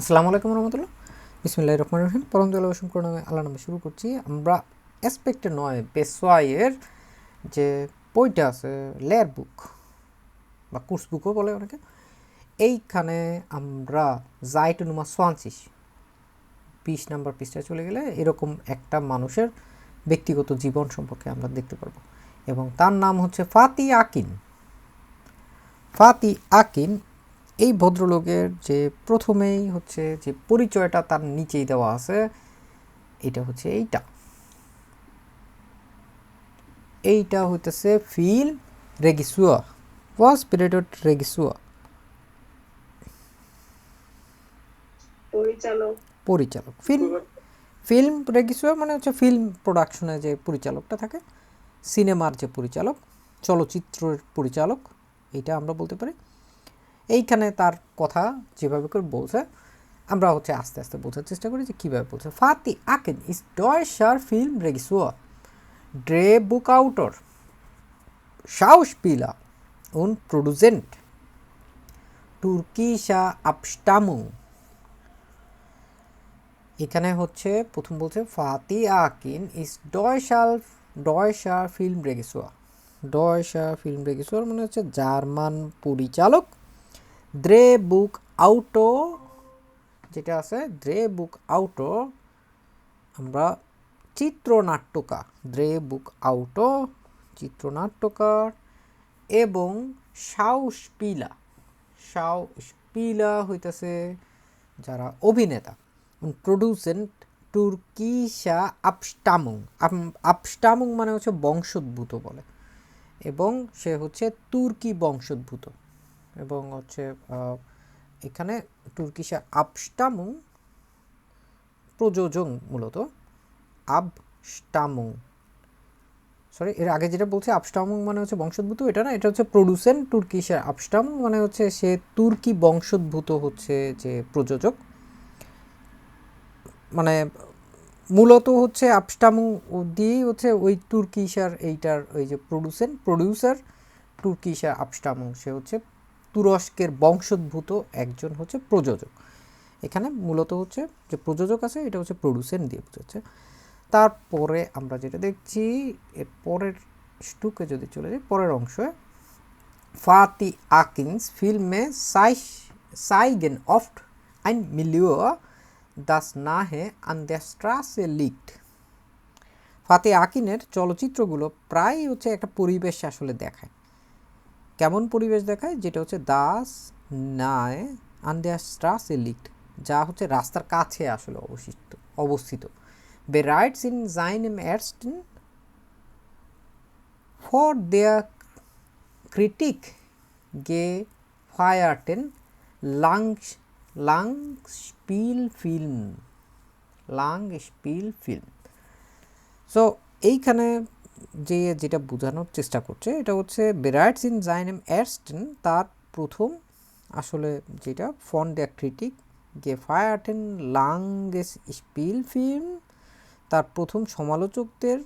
আসসালামু আলাইকুম রহমতুল্লাহ। বিসমিল্লাহ রহমান রহিম। পরম জল অসংখ্য নামে আল্লাহ নামে শুরু করছি। আমরা অ্যাসপেক্টে নয় পেশোয়াইয়ের যে বইটা আছে লেয়ার বুক বা কোর্স বুকও বলে অনেকে, এইখানে আমরা জাইট নুমা সোয়ানসিস বিশ নাম্বার পৃষ্ঠায় চলে গেলে এরকম একটা মানুষের ব্যক্তিগত জীবন সম্পর্কে আমরা দেখতে পারব। এবং তার নাম হচ্ছে ফাতি আকিন। ফাতি আকিন এই ভদ্রলোকের যে প্রথমেই হচ্ছে যে পরিচয়টা তার নিচেই দেওয়া আছে এটা হচ্ছে এইটা। এইটা হইতেছে ফিল রেগিসুয়া ওয়াজ পিরিয়ড রেগিসুয়া। পরিচালক। পরিচালক। ফিল্ম ফিল্ম রেগিসুয়া মানে হচ্ছে ফিল্ম প্রোডাকশনে যে পরিচালকটা থাকে সিনেমার যে পরিচালক চলচ্চিত্রের পরিচালক এটা আমরা বলতে পারি। এইখানে তার কথা যেভাবে করে বলছে, আমরা হচ্ছে আস্তে আস্তে বোঝার চেষ্টা করি যে কীভাবে বলছে। ফাতি আকেন, ইস ডয়সার ফিল্ম রেগিসুয়া। ড্রে বুক আউটর। Schauspieler und Produzent তুর্কিশা আপস্টামু এখানে হচ্ছে প্রথম বলছে, ফাতি আকিন, ইস ডয়শাল ডয়শা ফিল্ম রেগিসোয়া। ডয়শা ফিল্ম রেগিসোয়ার মানে হচ্ছে জার্মান পরিচালক দ্রে বুক আউটো, যেটা আছে দ্রে বুক আউটো, আমরা চিত্রনাট্যকা দ্রে বুক আউটো, চিত্রনাট্যকার এবং সাউসপিলা সাউসপিলা হইতেছে যারা অভিনেতা প্রডিউসেন্ট তুর্কিশা আপস্টামুং আপস্টামুং মানে হচ্ছে বংশোদ্ভূত বলে, এবং সে হচ্ছে তুর্কি বংশোদ্ভূত। এবং হচ্ছে এখানে তুর্কিশা আপস্টামুং প্রযোজক মূলত। আবস্টামুং সরি এর আগে যেটা বলছে আপস্টামুং মানে হচ্ছে বংশোদ্ভূত, এটা না, এটা হচ্ছে প্রডিউসেন্ট তুর্কিশা আপস্টামুং মানে হচ্ছে সে তুর্কি বংশোদ্ভূত হচ্ছে যে প্রযোজক। মানে মূলত হচ্ছে আপস্টামু দিয়েই হচ্ছে ওই তুর্কিশার এইটার, ওই যে প্রডিউসেন্ট প্রডিউসার তুর্কিশার আপস্টামু সে হচ্ছে তুরস্কের বংশোদ্ভূত একজন হচ্ছে প্রযোজক। এখানে মূলত হচ্ছে যে প্রযোজক আছে এটা হচ্ছে প্রডিউসেন্ট দিয়ে বোঝাচ্ছে। তারপরে আমরা যেটা দেখছি এর পরের স্টুকে যদি চলে যাই পরের অংশে Akins Filme sei- zeigen oft ein Milieu, das nahe an der Straße liegt. ফাতে আকিনের চলচ্চিত্রগুলো প্রায় হচ্ছে একটা পরিবেশ আসলে দেখায়। কেমন পরিবেশ দেখায়? যেটা হচ্ছে দাস নায় স্ট্রাসে লিক্ট যা হচ্ছে রাস্তার কাছে আসলে অবস্থিত অবস্থিত। বে রাইটস ইন জাইন এম এরস্টেন ফর দেয়ার ক্রিটিক গে ফায়ারটেন লাংস লাং স্পিল ফিল্ম লাং স্পিল ফিল্ম সো এইখানে যে যেটা বোঝানোর চেষ্টা করছে, এটা হচ্ছে বেরাইটস ইন জাইনেম এরস্টেন তার প্রথম আসলে যেটা ফন দ্য ক্রিটিক গে গেফায়ার্টেন লাংগেস স্পিল ফিল্ম তার প্রথম সমালোচকদের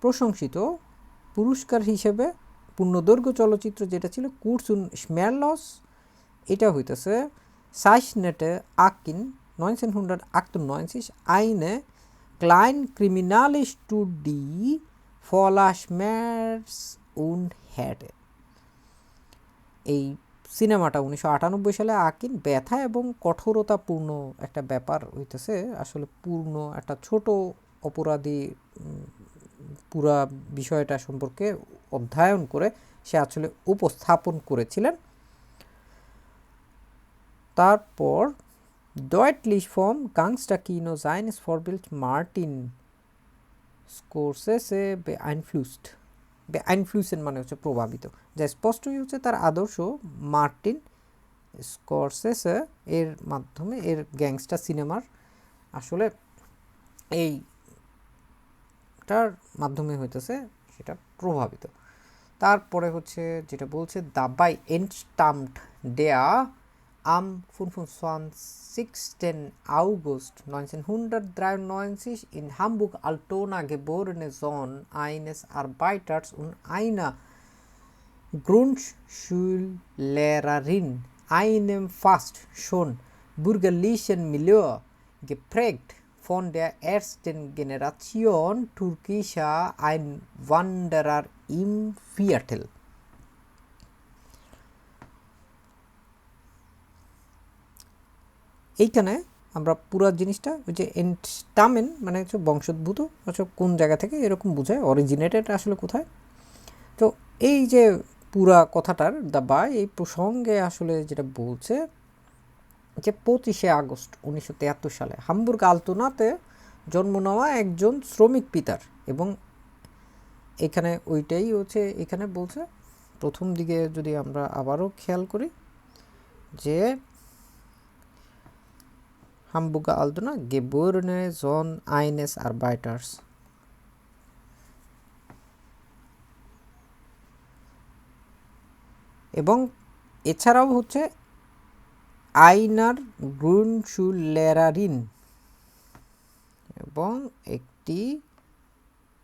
প্রশংসিত পুরস্কার হিসেবে পূর্ণদৈর্ঘ্য চলচ্চিত্র যেটা ছিল কুরসুন স্মেরলস এটা হইতেছে সাইসনেটে আকিন নাইনটিন হান্ড্রেড আটundneunzig eine klein kriminale Studie voller Schmerz und Härte এই সিনেমাটা উনিশশো আটানব্বই সালে আকিন। ব্যথা এবং কঠোরতাপূর্ণ একটা ব্যাপার হইতেছে। আসলে পূর্ণ একটা ছোট অপরাধী পুরা বিষয়টা সম্পর্কে অধ্যয়ন করে সে আসলে উপস্থাপন করেছিলেন। তারপর deutlich vom Gangsterkino seines Vorbild Martin Scorsese beeinflusst beeinflussen মানে হচ্ছে প্রভাবিত। যা স্পষ্টই হচ্ছে তার আদর্শ মার্টিন স্করসেসে এর মাধ্যমে, এর গ্যাংস্টার সিনেমার আসলে এই তার মাধ্যমে হইতেছে সেটা প্রভাবিত। তারপরে হচ্ছে যেটা বলছে দাবাই এন্টস্টাম্পড দেয়া am 25. August 1993 in Hamburg-Altona geborene Sohn eines Arbeiters und einer Grundschullehrerin einem fast schon bürgerlichen Milieu geprägt von der ersten Generation türkischer Einwanderer im Viertel. এইখানে আমরা পুরো জিনিসটা ওই যে এন্টামেন মানে হচ্ছে বংশোদ্ভূত আচ্ছা কোন জায়গা থেকে এরকম বোঝায় অরিজিনেটেড আসলে কোথায়? তো এই যে পুরা কথাটার দা বা এই প্রসঙ্গে আসলে যেটা বলছে যে পঁচিশে আগস্ট উনিশশো সালে হামবুর্গ আলতোনাতে জন্ম নেওয়া একজন শ্রমিক পিতার এবং এখানে ওইটাই হচ্ছে, এখানে বলছে, প্রথম দিকে যদি আমরা আবারও খেয়াল করি যে Hamburger Altona, geborene Sohn eines Arbeiters. এবং এছাড়াও হচ্ছে আইনার গ্রুনশুলেরারিন এবং একটি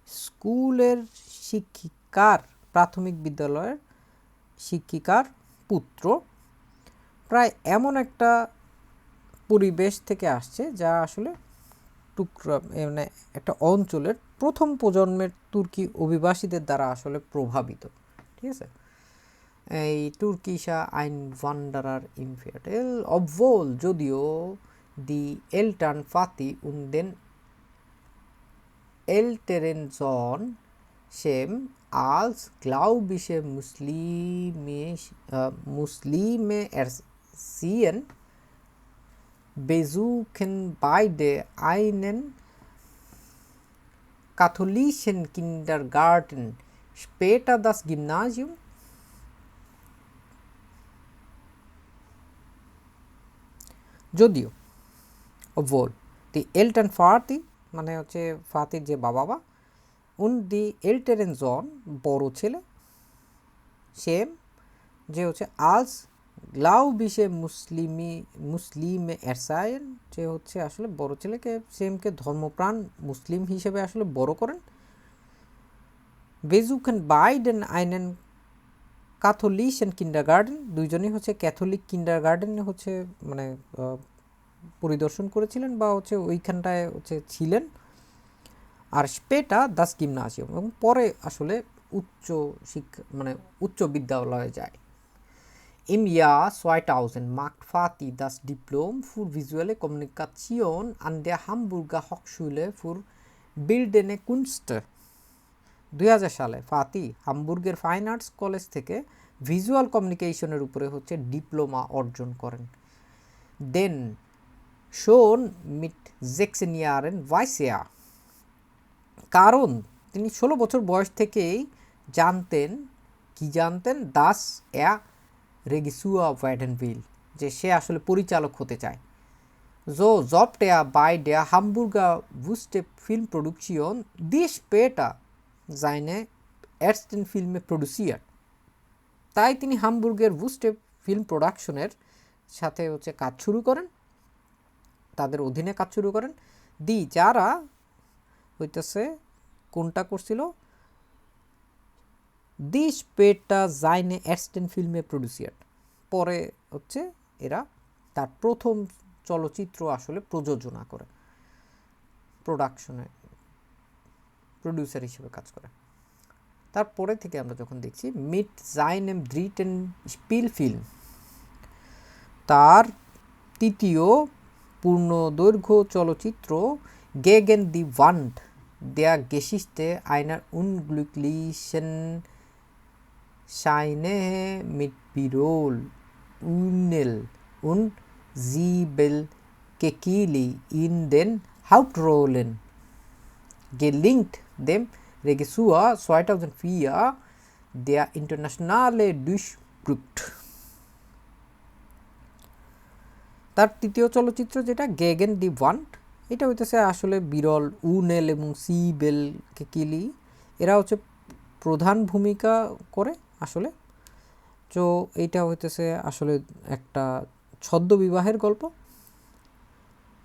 স্কুলের শিক্ষিকার প্রাথমিক বিদ্যালয়ের শিক্ষিকার পুত্র প্রায় এমন একটা পরিবেশ থেকে আসছে যা আসলে টুকরা মানে একটা অঞ্চলের প্রথম প্রজন্মের তুর্কি অভিবাসীদের দ্বারা আসলে প্রভাবিত ঠিক আছে? এই তুর্কিশা আইন ভান্ডারার ইনফিয়াটেল অবভোল যদিও দি এলটান ফাতি উন্দেন älteren সেম আলস glaubische মুসলিমে äh, Muslime erziehen besuchen beide einen katholischen Kindergarten, später das Gymnasium. যদিও obwohl দি এলটন ফাতি মানে হচ্ছে ফাতির যে বাবা বা উন দি এলটেরেন জন বড় ছেলে সেম যে হচ্ছে আলস গ্লাউ বিশে মুসলিমি, মুসলিম এরসায়েন যে হচ্ছে আসলে বড় ছেলেকে, সেমকে ধর্মপ্রাণ মুসলিম হিসেবে আসলে বড় করেন। বেজুকেন বাইডেন আইনেন ক্যাথলিশন কিন্ডার গার্ডেন দুইজনই হচ্ছে ক্যাথলিক কিন্ডার গার্ডেনে হচ্ছে মানে পরিদর্শন করেছিলেন বা হচ্ছে ওইখানটায় হচ্ছে ছিলেন। আর স্পেটা দাস গিমনাসিয়াম এবং পরে আসলে উচ্চ শিক্ষা মানে উচ্চ বিদ্যালয়ে যায়। Im Jahr 2000 macht Fatih das Diplom für visuelle Kommunikation an der Hamburger Hochschule für Bildende Künste. দুই সালে ফাতি হামবুর্গের ফাইন আর্টস কলেজ থেকে ভিজুয়াল কমিউনিকেশনের উপরে হচ্ছে ডিপ্লোমা অর্জন করেন। দেন শোন মিট জেক্সেনিয়ারেন ভাইসিয়া কারণ তিনি ষোলো বছর বয়স থেকেই জানতেন, কি জানতেন? দাস অ্যা রেগিসুয়া ওয়াইডেনভিল যে সে আসলে পরিচালক হতে চায়। জো জবট er bei der Hamburger Wüste Filmproduktion die später seine ersten ফিল্মে produziert. তাই তিনি হামবুর্গের বুস্টে ফিল্ম প্রোডাকশনের সাথে হচ্ছে কাজ শুরু করেন, তাদের অধীনে কাজ শুরু করেন। দি যারা হইতেছে কোনটা করছিল? দি স্পেটা জাইনে অ্যাস্টেন ফিল্মে প্রডিউসিয়ার পরে হচ্ছে এরা তার প্রথম চলচ্চিত্র আসলে প্রযোজনা করে। প্রোডাকশনে প্রডিউসার হিসেবে কাজ করে। তারপরে থেকে আমরা যখন দেখছি মিট জাইন এম ব্রিটেন স্পিল ফিল্ম, তার তৃতীয় পূর্ণদৈর্ঘ্য চলচ্চিত্র গেগেন দি ওয়ান্ড, দেয়া গেসিস্তে আইনার উনগ্লুকলিশন Scheine mit Birol, Unel und Siebel Kekili in den Hauptrollen. Gelingt dem Regisseur 2004 der internationale Durchbruch. তার তৃতীয় চলচ্চিত্র যেটা গেগেন দি ওয়ান্ট এটা হইতেছে আসলে বিরল উনেল এবং সি বেল কেকিলি এরা হচ্ছে প্রধান ভূমিকা করে আসলে। তো এইটা হইতেছে আসলে একটা ছদ্ম বিবাহের গল্প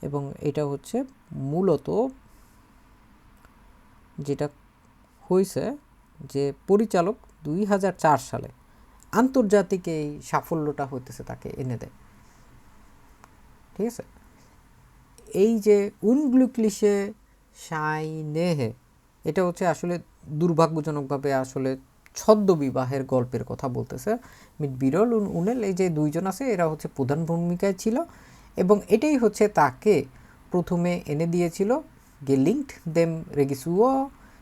এবং এটা হচ্ছে মূলত যেটা হয়েছে যে পরিচালক দুই হাজার চার সালে আন্তর্জাতিক এই সাফল্যটা হইতেছে তাকে এনে দেয়। ঠিক আছে? এই যে উনগ্লুকলিশে সাইনেহে এটা হচ্ছে আসলে দুর্ভাগ্যজনকভাবে আসলে ছদ্ম বিবাহের গল্পের কথা বলতেছে মিট বিরল উন উনেল এই যে দুইজন আছে এরা হচ্ছে প্রধান ভূমিকায় ছিল এবং এটাই হচ্ছে তাকে প্রথমে এনে দিয়েছিল গে লিঙ্কড দেম রেগিসুও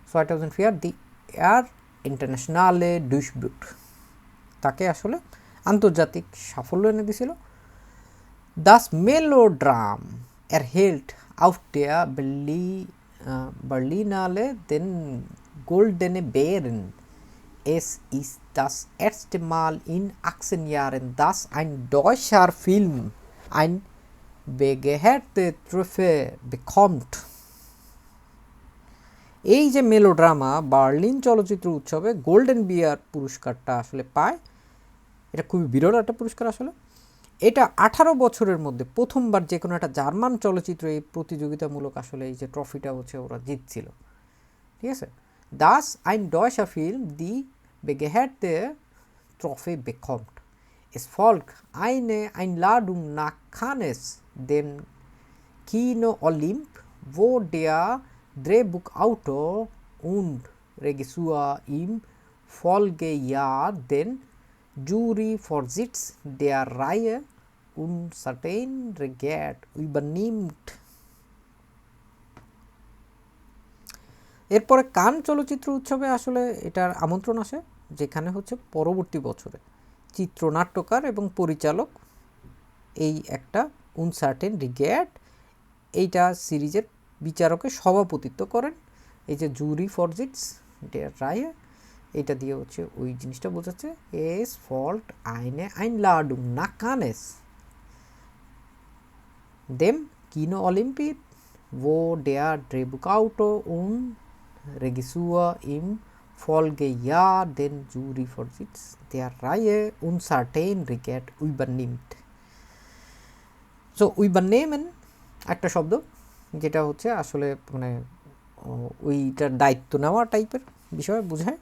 ছয় থাউজেন্ড ফিয়ার দি এয়ার ইন্টারন্যাশনালে ডুইসব্রুট তাকে আসলে আন্তর্জাতিক সাফল্য এনে দিয়েছিল Das Melodram erhielt auf der Berli, äh, Berlinale den Goldene Bären. Es ist das erste Mal in 18 Jahren, dass ein deutscher Film ein begehrte Trophäe bekommt. এই যে মেলোড্রামা বার্লিন চলচ্চিত্র উৎসবে গোল্ডেন বিয়ার পুরস্কারটা আসলে পায় এটা খুবই বিরল একটা পুরস্কার আসলে। এটা আঠারো বছরের মধ্যে প্রথমবার যে কোনো একটা জার্মান চলচ্চিত্র এই প্রতিযোগিতামূলক আসলে এই যে ট্রফিটা হচ্ছে ওরা জিতছিল। ঠিক আছে? dass ein deutscher Film die begehrte Trophäe bekommt. Es folgt eine Einladung nach Cannes, dem Kino Olymp, wo der Drehbuchautor und Regisseur im Folgejahr den Juryvorsitz der Reihe Uncertain Regard übernimmt. এরপরে কান চলচ্চিত্র উৎসবে আসলে এটার আমন্ত্রণ আসে, যেখানে হচ্ছে পরবর্তী বছরে চিত্রনাট্যকার এবং পরিচালক এই একটা উনসার্টেন রিগ্যাট এইটা সিরিজের বিচারকের সভাপতিত্ব করেন। এই যে জুরি ফরজিটস রায় এটা দিয়ে হচ্ছে ওই জিনিসটা বোঝাচ্ছে, এস ফল্ট আইনে আইন লাডুম না কানেস। দেম কিনো অলিম্পিক ও wo der Drehbuchautor und Regisseur im Folgejahr den Juryvorsitz der Reihe Uncertain Regard übernimmt. সো übernehmen একটা শব্দ যেটা হচ্ছে আসলে মানে ওইটার দায়িত্ব নেওয়া টাইপের বিষয় বোঝায়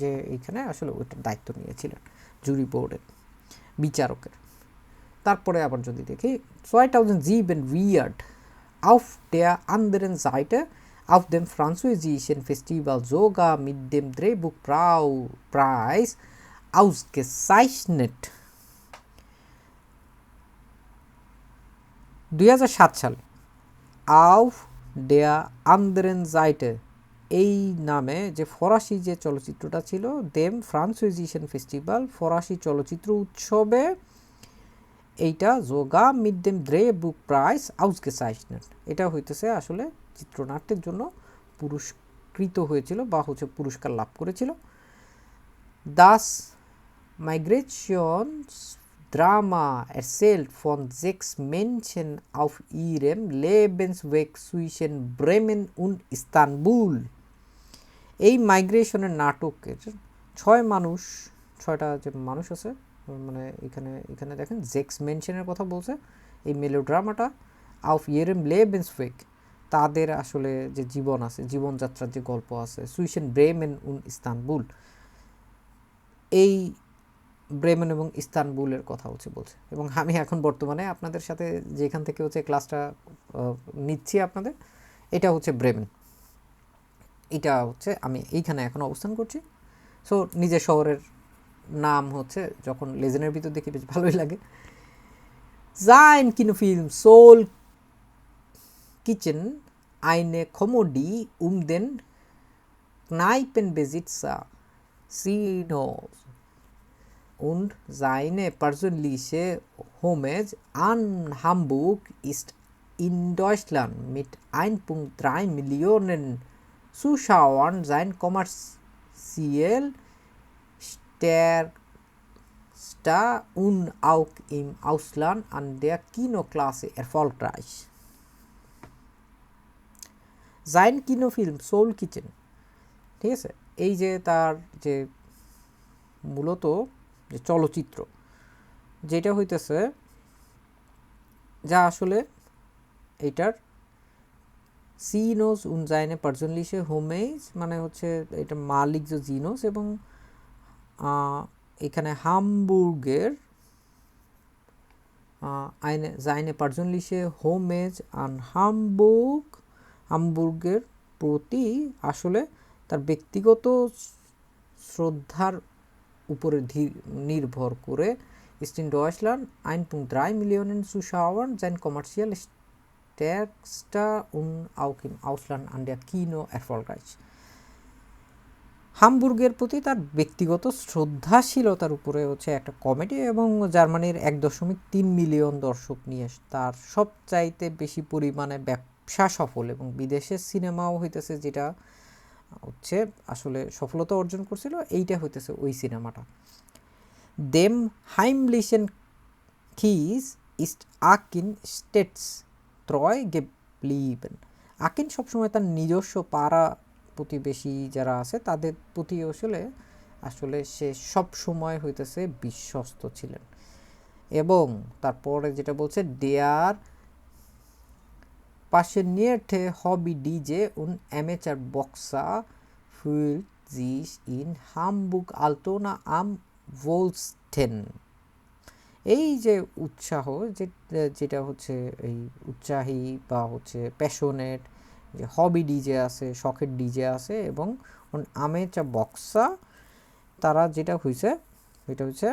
যে এইখানে আসলে ওইটার দায়িত্ব নিয়েছিলেন জুরি বোর্ডের বিচারকের তারপরে আবার যদি দেখি 2007 Weird auf der anderen Seite auf dem französischen Festival sogar mit dem Drehbuchpreis ausgezeichnet. 2007 সালে আউফ দেয়া আন্দ্রেন এই নামে যে ফরাসি যে চলচ্চিত্রটা ছিল দেম ফ্রান্সুইজিশন ফেস্টিভ্যাল ফরাসি চলচ্চিত্র উৎসবে এইটা যোগা মিড দেম দ্রে বুক প্রাইস আউসগেসাইশনেট এটা হইতেছে আসলে চিত্রনাট্যের জন্য পুরস্কৃত হয়েছিল বা হচ্ছে পুরস্কার লাভ করেছিল। Das migration migrations Drama erzählt von sechs Menschen auf ihrem ওয়েক zwischen ব্রেমেন উন ইস্তানবুল এই মাইগ্রেশনের নাটকের ছয় মানুষ, ছয়টা যে মানুষ আছে মানে এখানে এখানে দেখেন জেক্স মেনশনের কথা বলছে। এই মেলোড্রামাটা আউফ ইয়েরেম লেবেন্সওয়েক তাদের আসলে যে জীবন আছে, জীবনযাত্রার যে গল্প আছে, সুইসেন ব্রেমেন উন ইস্তানবুল। এই ব্রেমেন এবং ইস্তানবুলের কথা হচ্ছে বলছে। এবং আমি এখন বর্তমানে আপনাদের সাথে যেখান থেকে হচ্ছে ক্লাসটা নিচ্ছি আপনাদের, এটা হচ্ছে ব্রেমেন। এটা হচ্ছে আমি এইখানে এখন অবস্থান করছি। সো নিজের শহরের নাম হচ্ছে যখন লেজেনের ভিতর দেখি, বেশ ভালোই লাগে। Sein Kinofilm Soul Kitchen eine Komödie um den Kneipenbesitzer Sinos und seine persönliche Homage an Hamburg ist in Deutschland mit 1,3 Millionen Zuschauern sein kommerziell stärkster und auch im Ausland an der Kinoklasse erfolgreich. Sein film Soul Kitchen. ঠিক আছে? এই যে তার যে মূলত যে চলচ্চিত্র, যেটা হইতেছে যা আসলে এইটার সিনোস উনজাইনে পার্সোনালিশে হোমেজ মানে হচ্ছে এটা মালিক যে জিনোস এবং এখানে হামবুর্গের আইনে, জাইনে persönliche Homage an Hamburg হামবুর্গের প্রতি আসলে তার ব্যক্তিগত শ্রদ্ধার উপরে নির্ভর করে ist in Deutschland 1.3 Millionen Zuschauern sein kommerziell stärkster und auch im Ausland an der Kino erfolgreich. হামবুর্গের প্রতি তার ব্যক্তিগত শ্রদ্ধাশীলতার উপরে হচ্ছে একটা কমেডি এবং জার্মানির এক দশমিক তিন মিলিয়ন দর্শক নিয়ে তার সবচাইতে বেশি পরিমাণে ব্যবসা সফল এবং বিদেশের সিনেমাও হইতেছে যেটা, হচ্ছে আসলে সফলতা অর্জন করছিল, এইটা হইতেছে ওই সিনেমাটা। দেম হাইমলিশন কিস ইস্ট আকিন স্টেটস ত্রয় গে গেবলিবেন। আকিন সবসময় তার নিজস্ব পাড়া প্রতিবেশী যারা আছে, তাদের প্রতি আসলে আসলে সে সব সময় হইতেছে বিশ্বস্ত ছিলেন। এবং তারপরে যেটা বলছে দেয়ার passionierte Hobby DJ und Amateur Boxer fühlt sich in Hamburg, Altona am wohlsten. এই যে উৎসাহ যেটা হচ্ছে এই উৎসাহী বা হচ্ছে প্যাশনেট যে হবি ডিজে আছে, শখের ডিজে আছে এবং আমেচা বক্সা তারা যেটা হয়েছে এটা হচ্ছে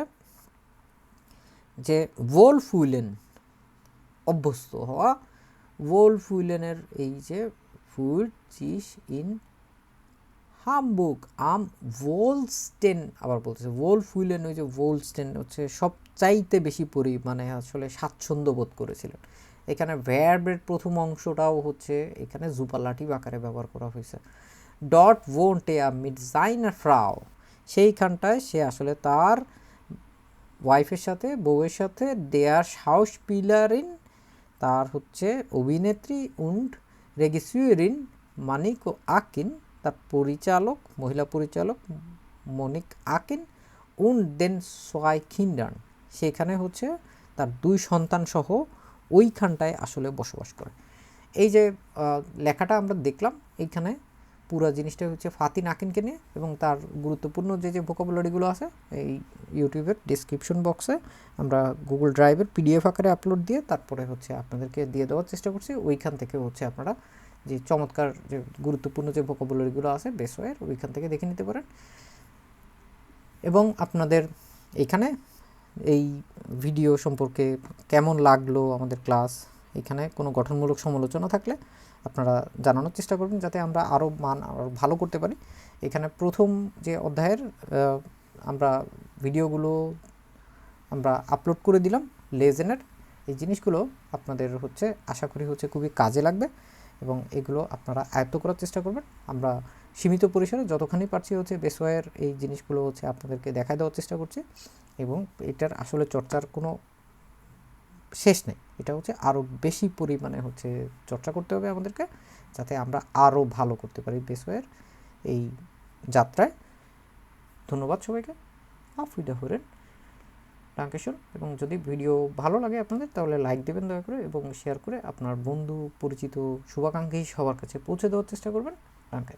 যে ওল ফুইলেন অভ্যস্ত হওয়া ওল ফুইলেনের এই যে ফুড চিস ইন হামবুক আম ভোলস্টেন আবার বলতেছে। ভোল ফুইলেন ওই যে ভোলস্টেন হচ্ছে সবচাইতে বেশি পরিমাণে আসলে স্বাচ্ছন্দ্য বোধ করেছিলেন। এখানে ভ্যারবের প্রথম অংশটাও হচ্ছে এখানে জুপালাটিভ আকারে ব্যবহার করা হয়েছে। ডট ভোন্টে মিট জাইনার ফ্রাও সেইখানটায় সে আসলে তার ওয়াইফের সাথে, বউয়ের সাথে দেয়ার সাহস পিলারিন তার হচ্ছে অভিনেত্রী উন্ড রেগিসুয়েরিন মানিক ও আকিন, তার পরিচালক, মহিলা পরিচালক মনিক আকিন উন দেন সোয়াই খিন্ডান সেখানে হচ্ছে তার দুই সন্তান সহ ওইখানটায় আসলে বসবাস করে। এই যে লেখাটা আমরা দেখলাম, এইখানে পুরো জিনিসটা হচ্ছে ফাতিন আকিনকে নিয়ে এবং তার গুরুত্বপূর্ণ যে যে ভোকাবুলারিগুলো আছে, এই ইউটিউবের ডিসক্রিপশন বক্সে আমরা গুগল ড্রাইভের পিডিএফ আকারে আপলোড দিয়ে তারপরে হচ্ছে আপনাদেরকে দিয়ে দেওয়ার চেষ্টা করছি। ওইখান থেকে হচ্ছে আপনারা যে, চমৎকার যে, গুরুত্বপূর্ণ যে ভোকাবুলারিগুলো আছে বেসওয়ের ওইখান থেকে দেখে নিতে পারেন। এবং আপনাদের এইখানে এই ভিডিও সম্পর্কে কেমন লাগল আমাদের ক্লাস এখানে কোনো গঠনমূলক সমালোচনা থাকলে আপনারা জানানোর চেষ্টা করবেন যাতে আমরা আরও মান আরও ভালো করতে পারি। এখানে প্রথম যে অধ্যায়ের আমরা ভিডিওগুলো আমরা আপলোড করে দিলাম লেজেনের এই জিনিসগুলো আপনাদের হচ্ছে, আশা করি হচ্ছে খুবই কাজে লাগবে এবং এগুলো আপনারা আয়ত্ত করার চেষ্টা করবেন। আমরা সীমিত পরিসরে যতখানি পারছি হচ্ছে বেসওয়ের এই জিনিসগুলো হচ্ছে আপনাদেরকে দেখা দেওয়ার চেষ্টা করছি এবং এটার আসলে চর্চার কোনো শেষ নেই। এটা হচ্ছে আরও বেশি পরিমাণে হচ্ছে চর্চা করতে হবে আমাদেরকে, যাতে আমরা আরও ভালো করতে পারি বেসওয়ের এই যাত্রায়। ধন্যবাদ সবাইকে। আফ উইডা হরেন ডাঙ্কেশ্বর এবং যদি ভিডিও ভালো লাগে আপনাদের, তাহলে লাইক দেবেন দয়া করে এবং শেয়ার করে আপনার বন্ধু, পরিচিত, শুভাকাঙ্ক্ষী সবার কাছে পৌঁছে দেওয়ার চেষ্টা করবেন। ডাঙ্কে